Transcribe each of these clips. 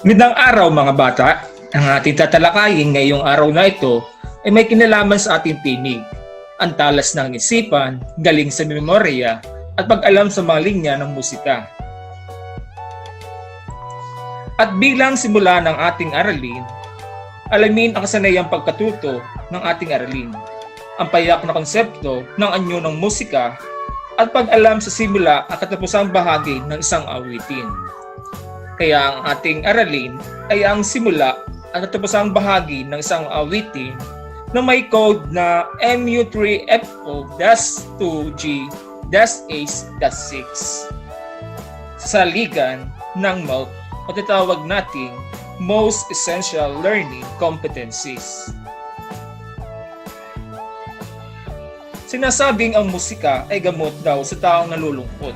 Magandang araw mga bata. Ang ating tatalakayin ngayong araw na ito ay may kinalaman sa ating tinig. Ang talas ng isipan, galing sa memorya, at pag-alam sa mga linya ng musika. At bilang simula ng ating aralin, alamin ang kasanayang pagkatuto ng ating aralin, ang payak na konsepto ng anyo ng musika, at pag-alam sa simula at katapusang bahagi ng isang awitin. Kaya ang ating aralin ay ang simula at katapusang bahagi ng isang awitin na may code na MU3FO-2G-Ace-6 sa saligan ng MOUT o tatawag nating Most Essential Learning Competencies. Sinasabing ang musika ay gamot daw sa taong nalulungkot.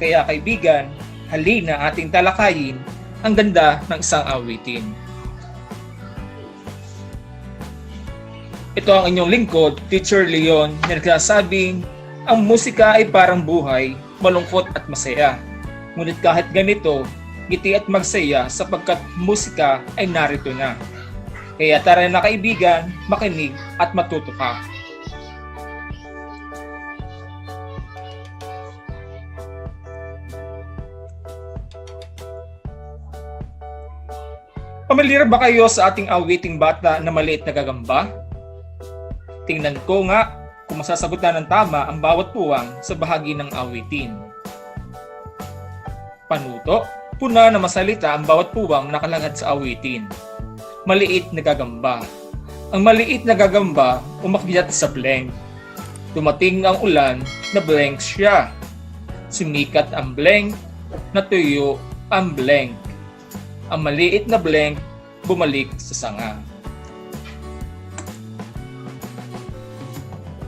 Kaya kaibigan, halina ating talakayin ang ganda ng isang awitin. Ito ang inyong lingkod, Teacher Leon, na nagsasabing ang musika ay parang buhay, malungkot at masaya. Ngunit kahit ganito, ngiti at magsaya sapagkat musika ay narito na. Kaya tara na kaibigan, makinig at matuto ka. Pamilyar ba kayo sa ating awiting bata na maliit na gagamba? Tingnan ko nga kung masasagutan ng tama ang bawat puwang sa bahagi ng awitin. Panuto, puna na masalita ang bawat puwang nakalagad sa awitin. Maliit na gagamba. Ang maliit na gagamba umakyat sa blank. Dumating ang ulan na blank siya. Sumikat ang blank, natuyo ang blank ang maliit na blank bumalik sa sanga.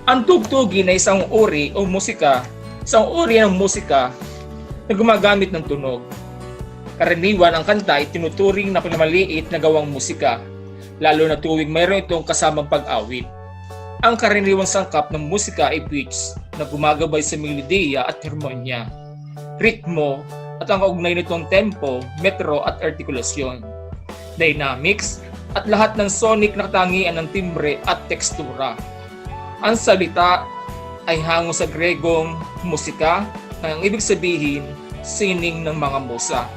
Ang tugtugin ay isang uri o musika, isang uri ng musika na gumagamit ng tunog. Karaniwan ang kanta ay tinuturing na pinamaliit na gawang musika, lalo na tuwing mayroon itong kasamang pag-awit. Ang karaniwang sangkap ng musika ay pitch na gumagabay sa melodiya at harmonya, ritmo at ang kaugnay nitong tempo, metro at artikulasyon, dynamics, at lahat ng sonic na katangian ng timbre at tekstura. Ang salita ay hango sa gregong musika na ang ibig sabihin sining ng mga musa.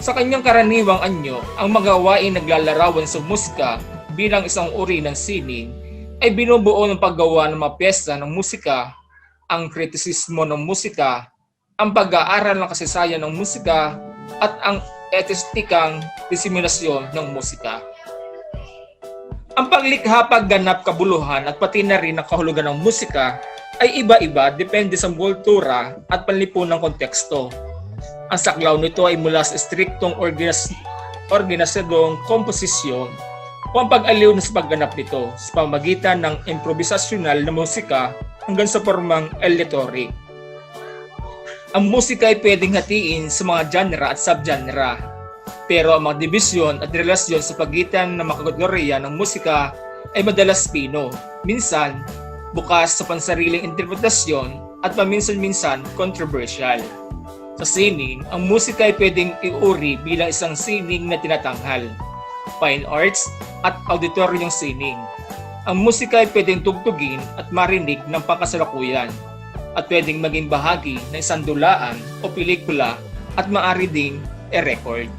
Sa kanyang karaniwang anyo, ang mga gawain naglalarawan sa musika bilang isang uri ng sining ay binubuo ng paggawa ng mga pyesa ng musika, ang kritisismo ng musika, ang pag-aaral ng kasaysayan ng musika at ang etistikang disiminasyon ng musika. Ang paglikha, pagganap, kabuluhan at pati na rin ang kahulugan ng musika ay iba-iba depende sa kultura at panlipunang konteksto. Ang saklaw nito ay mula sa striktong organis organisadong komposisyon o ang pag-aliw na sa pagganap nito sa pamagitan ng improvisasyonal na musika hanggang sa formang aleatory. Ang musika ay pwedeng hatiin sa mga genre at subgenre. Pero ang mga dibisyon at relasyon sa pagitan ng mga ng musika ay madalas pino. Minsan, bukas sa pansariling interpretasyon at paminsan-minsan controversial. Sa sining, ang musika ay pwedeng iuri bilang isang sining na tinatanghal, fine arts at auditoryong sining. Ang musika ay pwedeng tugtugin at marinig ng pangkasalukuyan at pwedeng maging bahagi ng isang dulaan o pelikula at maaari ding e-record.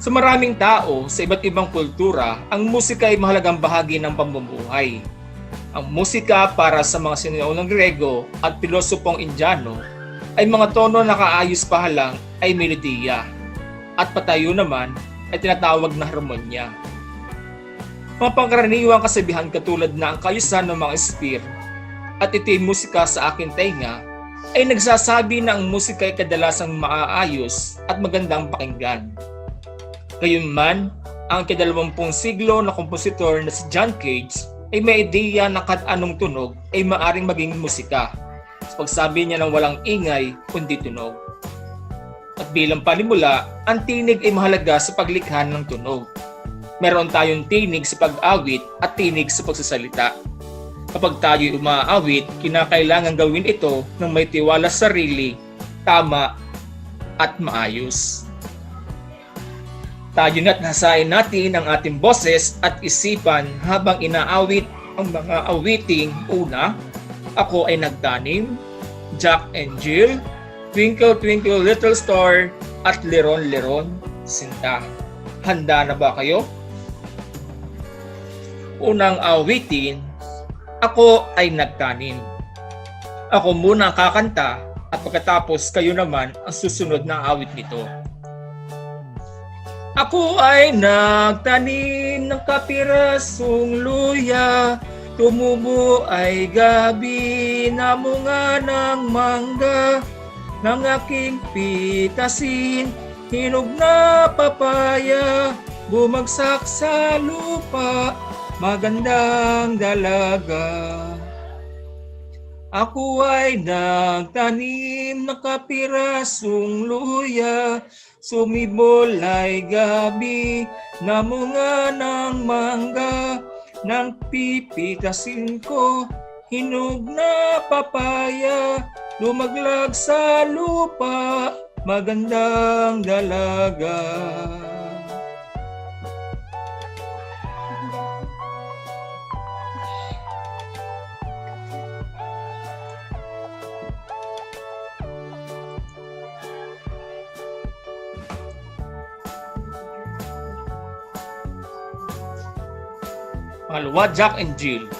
Sa maraming tao sa iba't ibang kultura, ang musika ay mahalagang bahagi ng pamumuhay. Ang musika para sa mga sinaunang Grego at pilosopong Indiano ay mga tono na kaayos pa lang ay melodiya at patayo naman ay tinatawag na harmonya. Mga pangkaraniwang kasabihan katulad na ang kayusan ng mga spear at ito'y musika sa aking tenga ay nagsasabi na ang musika ay kadalasang maaayos at magandang pakinggan. Gayunman, ang kadalawampung siglo na kompositor na si John Cage ay may ideya na kad anong tunog ay maaring maging musika. Sa pagsabi niya ng walang ingay kundi tunog. At bilang panimula, ang tinig ay mahalaga sa paglikha ng tunog. Meron tayong tinig sa pag-awit at tinig sa pagsasalita. Kapag tayo umaawit, kinakailangan gawin ito ng may tiwala sa sarili, tama at maayos. Tayo na't nasayin natin ang ating boses at isipan habang inaawit ang mga awiting una, ako ay nagtanim, Jack and Jill, Twinkle Twinkle Little Star, at Leron Leron Sinta. Handa na ba kayo? Unang awitin, ako ay nagtanim. Ako muna ang kakanta at pagkatapos kayo naman ang susunod na awit nito. Ako ay nagtanim ng kapirasong luya Tumubo ay gabi na munga ng mangga Ng aking pitasin Hinog na papaya Bumagsak sa lupa Magandang dalaga. Ako ay nagtanim ng kapirasong luya. Sumibol ay gabi na munga ng mangga. Nang pipitasin ko, hinog na papaya. Lumaglag sa lupa, magandang dalaga Pangalawa, Jack and Jill.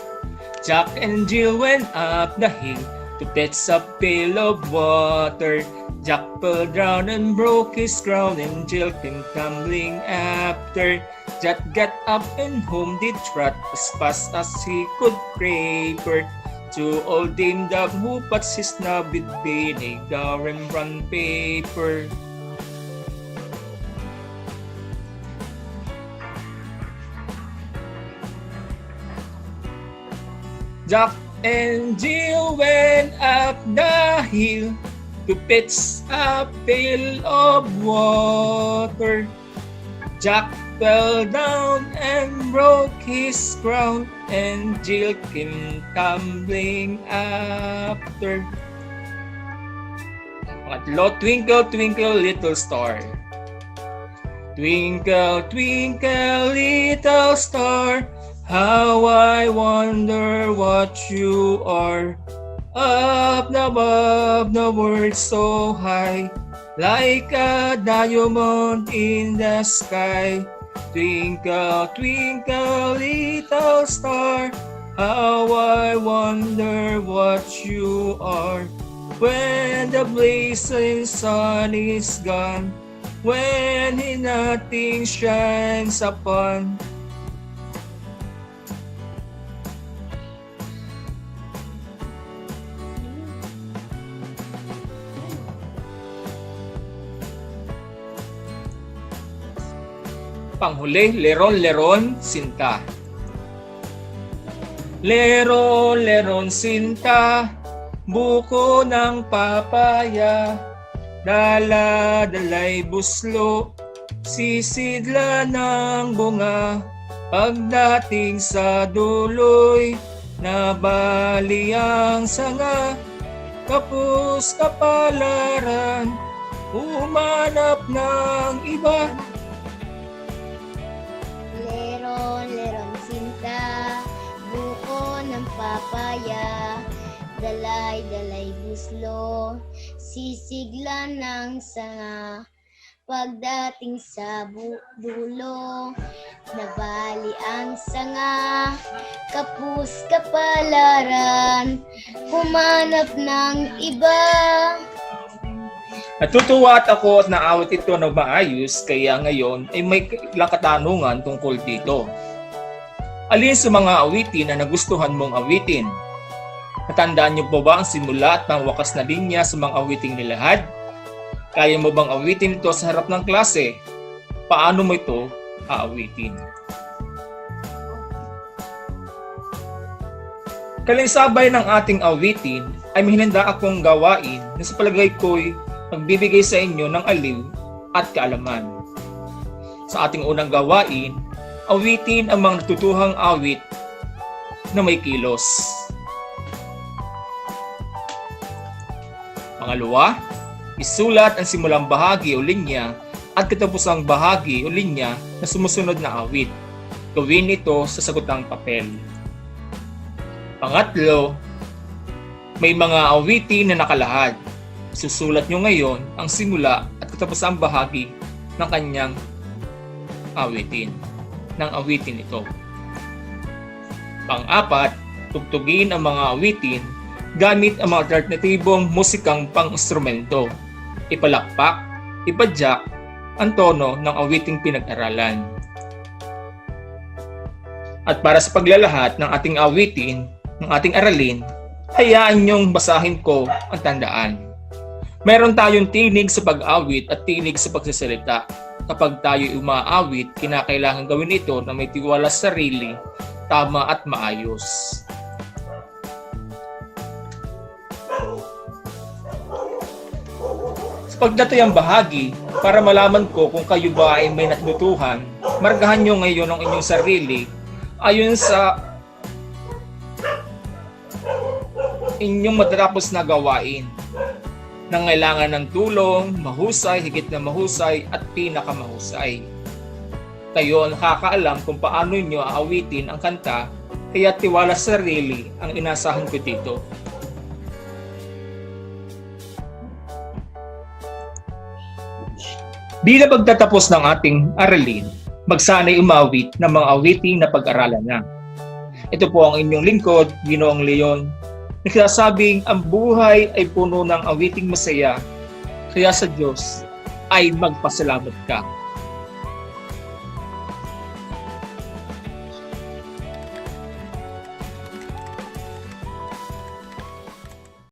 Jack and Jill went up the hill to fetch a pail of water. Jack fell down and broke his crown, and Jill came tumbling after. Jack got up and home did trot as fast as he could caper. To old Dame Dog who puts his knob with vinegar and brown paper. Jack and Jill went up the hill to fetch a pail of water. Jack fell down and broke his crown, and Jill came tumbling after. Pangatlo, Twinkle, Twinkle, Little Star. Twinkle, twinkle, little star, how I wonder what you are. Up above the world so high, like a diamond in the sky. Twinkle, twinkle, little star, how I wonder what you are. When the blazing sun is gone, when nothing shines upon Panghuli, Leron Leron Sinta. Leron Leron Sinta, buko ng papaya, dala dalay buslo, sisidla ng bunga, pagdating sa duloy, nabali ang sanga, kapus kapalaran, umanap ng iba. Papaya, dalay, dalay buslo, sisigla ng sanga, pagdating sa dulo, nabali ang sanga, kapus kapalaran, humanap ng iba. Natutuwa at ako at naawit ito na maayos kaya ngayon ay may katanungan tungkol dito. Alin sa mga awitin na nagustuhan mong awitin? Natandaan niyo po ba ang simula at ang wakas na linya sa mga awiting nilahad? Kaya mo bang awitin ito sa harap ng klase? Paano mo ito aawitin? Kalinsabay ng ating awitin ay may akong gawain na sa palagay ko'y magbibigay sa inyo ng aliw at kaalaman. Sa ating unang gawain, awitin ang mga natutuhang awit na may kilos. Pangalawa, isulat ang simulang bahagi o linya at katapusang bahagi o linya na sumusunod na awit. Gawin ito sa sagutang papel. Pangatlo, may mga awitin na nakalahad. Susulat nyo ngayon ang simula at katapusang bahagi ng kanyang awitin ng awitin ito. Pang-apat, tugtugin ang mga awitin gamit ang mga alternatibong musikang pang-instrumento. Ipalakpak, ipadyak ang tono ng awiting pinag-aralan. At para sa paglalahat ng ating awitin, ng ating aralin, hayaan niyong basahin ko ang tandaan. Meron tayong tinig sa pag-awit at tinig sa pagsasalita. Kapag tayo umaawit, kinakailangan gawin ito na may tiwala sa sarili, tama at maayos. Sa pagdatayang bahagi, para malaman ko kung kayo ba ay may natutuhan, margahan nyo ngayon ang inyong sarili ayon sa inyong matatapos na gawain nangailangan ng tulong, mahusay, higit na mahusay, at pinakamahusay. Kayo ang nakakaalam kung paano nyo aawitin ang kanta, kaya tiwala sa sarili ang inasahan ko dito. Bilang pagtatapos ng ating aralin, magsanay umawit ng mga awiting na pag-aralan na. Ito po ang inyong lingkod, Ginoong Leon, nagsasabing ang buhay ay puno ng awiting masaya, kaya sa Diyos ay magpasalamat ka.